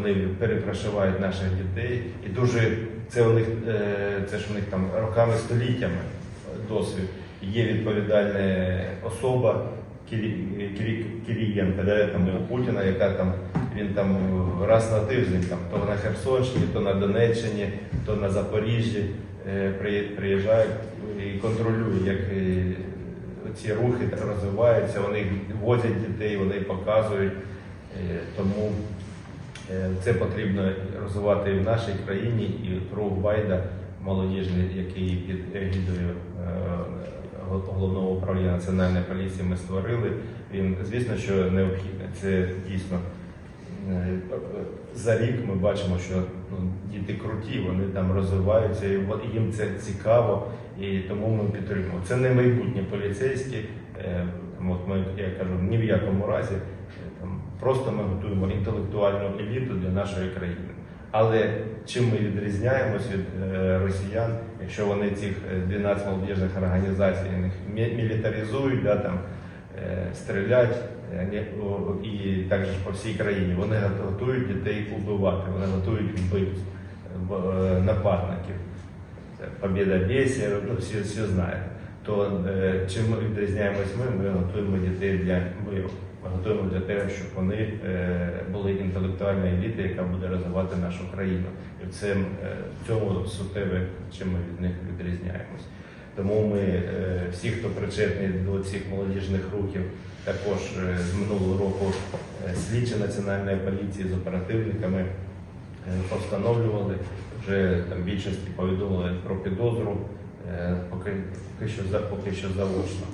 вони перепрошивають наших дітей. І дуже це у них е, це ж у них там роками, століттями досвід. Є відповідальна особа Кирі- да, там, у Путіна, яка там він там раз на тиждень, там, то на Херсонщині, то на Донеччині, то на Запоріжжі е, приїжджають і контролюють, як е, ці рухи розвиваються, вони возять дітей, вони показують. Тому це потрібно розвивати і в нашій країні, і рух молодіжний, який під егідою е, головного управління національної поліції ми створили. Він звісно, що необхідно. Це дійсно е, за рік ми бачимо, що ну, діти круті, вони там розвиваються, і їм це цікаво, і тому ми підтримуємо. Це не майбутні поліцейські. е, От ми, я кажу, ні в якому разі. Е, просто ми готуємо інтелектуальну еліту для нашої країни. Але чим ми відрізняємось від е, росіян, якщо вони цих е, 12 молодіжних організацій мілітаризують, да, там, е, стрілять е, і також по всій країні, вони готують дітей убивати, вони готують вбивць, е, е, нападників. Побіда Бєсі, ну, всі, всі знають. То е, чим ми відрізняємось ми, ми готуємо дітей для миру. Ми готуємо для того, щоб вони е, були інтелектуальною елітою, яка буде розвивати нашу країну. І в цим, е, в цьому суттєве, чим ми від них відрізняємось. Тому ми, всі, хто причетний до цих молодіжних рухів, також з минулого року слідчі національної поліції з оперативниками постановлювали, вже там більшості повідомили про підозру, E, okresie, okresie założnym.